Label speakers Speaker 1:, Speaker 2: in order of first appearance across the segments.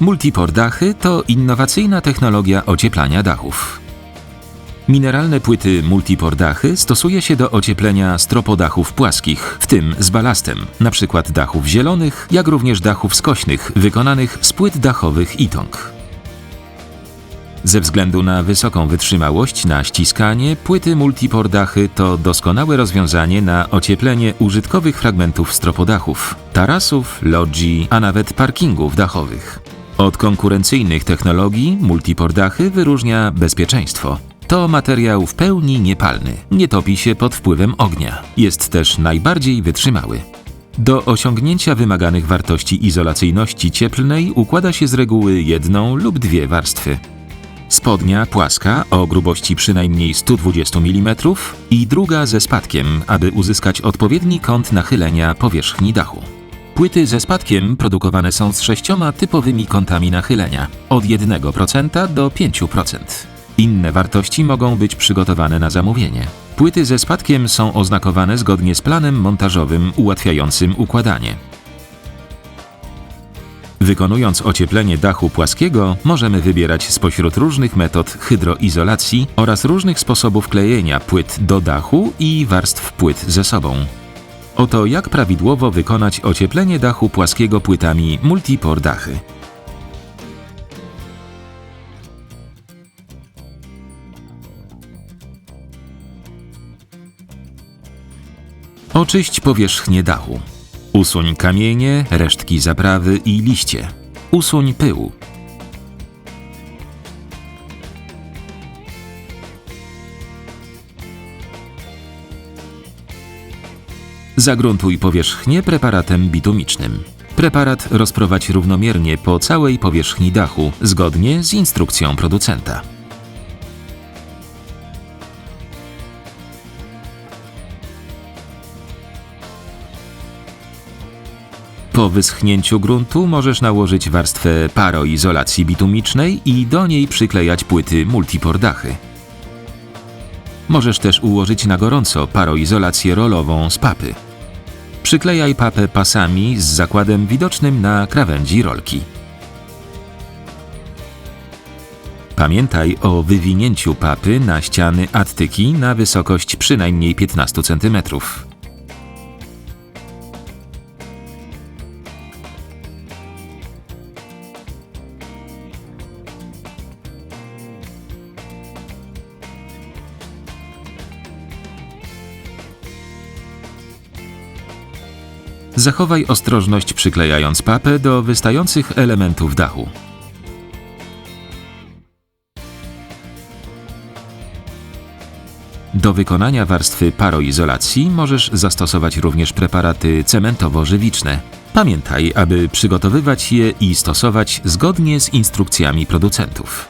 Speaker 1: Multipor dachy to innowacyjna technologia ocieplania dachów. Mineralne płyty multipor dachy stosuje się do ocieplenia stropodachów płaskich, w tym z balastem, np. dachów zielonych, jak również dachów skośnych wykonanych z płyt dachowych Itong. Ze względu na wysoką wytrzymałość na ściskanie, płyty multipor dachy to doskonałe rozwiązanie na ocieplenie użytkowych fragmentów stropodachów, tarasów, logii, a nawet parkingów dachowych. Od konkurencyjnych technologii multipor dachy wyróżnia bezpieczeństwo. To materiał w pełni niepalny, nie topi się pod wpływem ognia. Jest też najbardziej wytrzymały. Do osiągnięcia wymaganych wartości izolacyjności cieplnej układa się z reguły jedną lub dwie warstwy. Spodnia płaska o grubości przynajmniej 120 mm i druga ze spadkiem, aby uzyskać odpowiedni kąt nachylenia powierzchni dachu. Płyty ze spadkiem produkowane są z sześcioma typowymi kątami nachylenia od 1% do 5%. Inne wartości mogą być przygotowane na zamówienie. Płyty ze spadkiem są oznakowane zgodnie z planem montażowym ułatwiającym układanie. Wykonując ocieplenie dachu płaskiego, możemy wybierać spośród różnych metod hydroizolacji oraz różnych sposobów klejenia płyt do dachu i warstw płyt ze sobą. Oto jak prawidłowo wykonać ocieplenie dachu płaskiego płytami multipor dachy. Oczyść powierzchnię dachu. Usuń kamienie, resztki zaprawy i liście. Usuń pył. Zagruntuj powierzchnię preparatem bitumicznym. Preparat rozprowadź równomiernie po całej powierzchni dachu, zgodnie z instrukcją producenta. Po wyschnięciu gruntu możesz nałożyć warstwę paroizolacji bitumicznej i do niej przyklejać płyty multipor dachy. Możesz też ułożyć na gorąco paroizolację rolową z papy. Przyklejaj papę pasami z zakładem widocznym na krawędzi rolki. Pamiętaj o wywinięciu papy na ściany attyki na wysokość przynajmniej 15 cm. Zachowaj ostrożność przyklejając papę do wystających elementów dachu. Do wykonania warstwy paroizolacji możesz zastosować również preparaty cementowo-żywiczne. Pamiętaj, aby przygotowywać je i stosować zgodnie z instrukcjami producentów.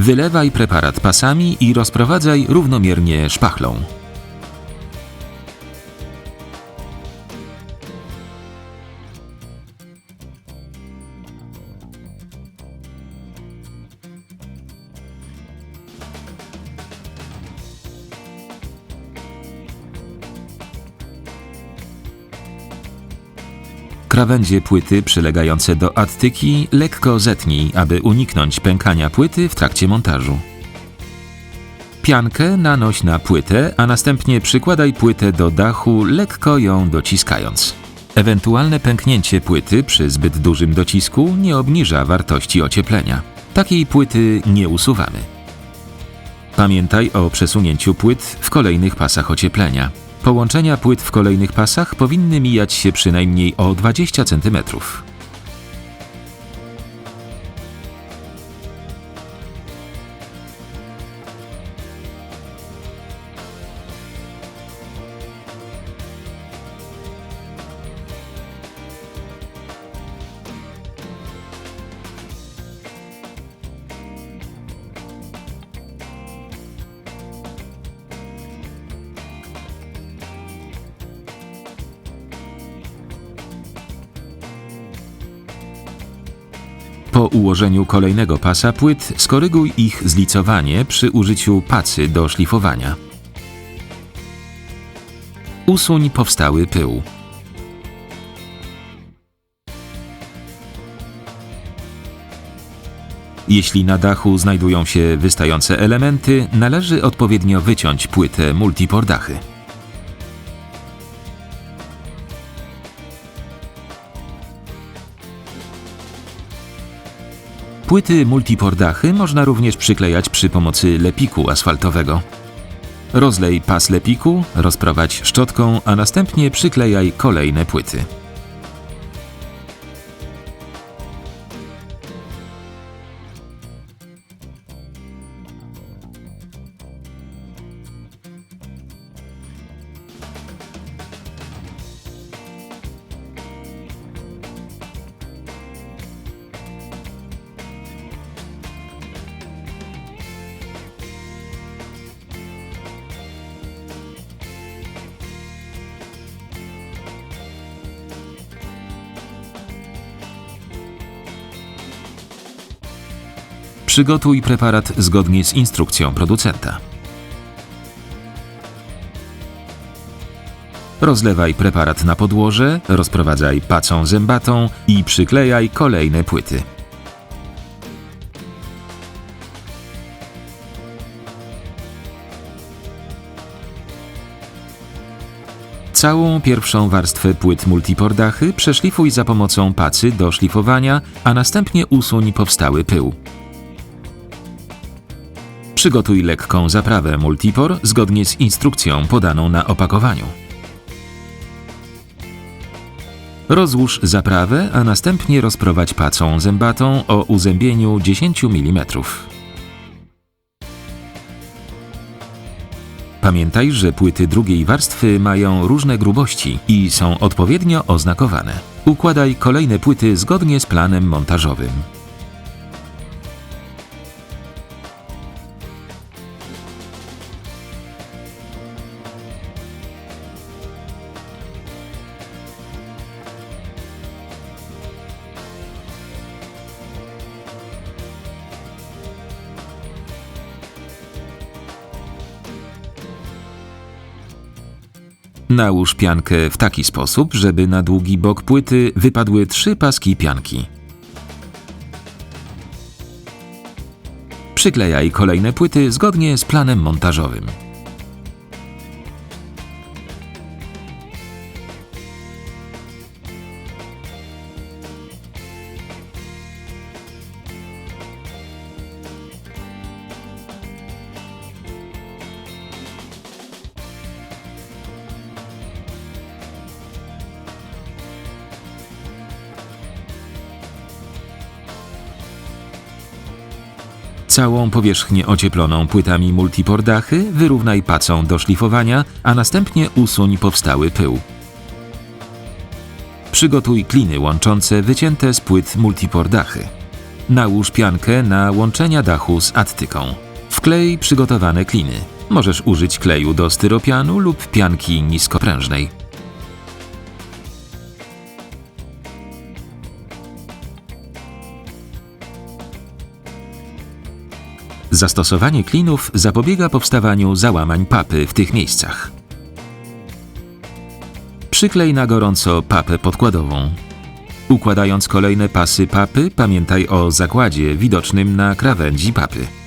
Speaker 1: Wylewaj preparat pasami i rozprowadzaj równomiernie szpachlą. Krawędzie płyty przylegające do attyki lekko zetnij, aby uniknąć pękania płyty w trakcie montażu. Piankę nanoś na płytę, a następnie przykładaj płytę do dachu, lekko ją dociskając. Ewentualne pęknięcie płyty przy zbyt dużym docisku nie obniża wartości ocieplenia. Takiej płyty nie usuwamy. Pamiętaj o przesunięciu płyt w kolejnych pasach ocieplenia. Połączenia płyt w kolejnych pasach powinny mijać się przynajmniej o 20 cm. Po ułożeniu kolejnego pasa płyt skoryguj ich zlicowanie przy użyciu pacy do szlifowania. Usuń powstały pył. Jeśli na dachu znajdują się wystające elementy, należy odpowiednio wyciąć płytę multipordachy. Płyty multipordachy można również przyklejać przy pomocy lepiku asfaltowego. Rozlej pas lepiku, rozprowadź szczotką, a następnie przyklejaj kolejne płyty. Przygotuj preparat zgodnie z instrukcją producenta. Rozlewaj preparat na podłoże, rozprowadzaj pacą zębatą i przyklejaj kolejne płyty. Całą pierwszą warstwę płyt multipordachy przeszlifuj za pomocą pacy do szlifowania, a następnie usuń powstały pył. Przygotuj lekką zaprawę multipor zgodnie z instrukcją podaną na opakowaniu. Rozłóż zaprawę, a następnie rozprowadź pacą zębatą o uzębieniu 10 mm. Pamiętaj, że płyty drugiej warstwy mają różne grubości i są odpowiednio oznakowane. Układaj kolejne płyty zgodnie z planem montażowym. Nałóż piankę w taki sposób, żeby na długi bok płyty wypadły trzy paski pianki. Przyklejaj kolejne płyty zgodnie z planem montażowym. Całą powierzchnię ocieploną płytami multipordachy wyrównaj pacą do szlifowania, a następnie usuń powstały pył. Przygotuj kliny łączące wycięte z płyt multipordachy. Nałóż piankę na łączenia dachu z attyką. Wklej przygotowane kliny. Możesz użyć kleju do styropianu lub pianki niskoprężnej. Zastosowanie klinów zapobiega powstawaniu załamań papy w tych miejscach. Przyklej na gorąco papę podkładową. Układając kolejne pasy papy, pamiętaj o zakładzie widocznym na krawędzi papy.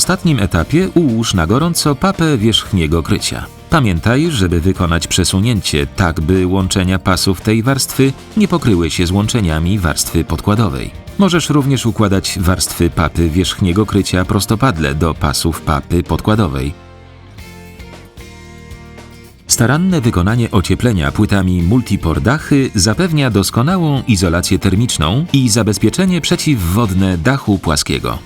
Speaker 1: Ostatnim etapie ułóż na gorąco papę wierzchniego krycia. Pamiętaj, żeby wykonać przesunięcie tak, by łączenia pasów tej warstwy nie pokryły się z łączeniami warstwy podkładowej. Możesz również układać warstwy papy wierzchniego krycia prostopadle do pasów papy podkładowej. Staranne wykonanie ocieplenia płytami multipordachy zapewnia doskonałą izolację termiczną i zabezpieczenie przeciwwodne dachu płaskiego.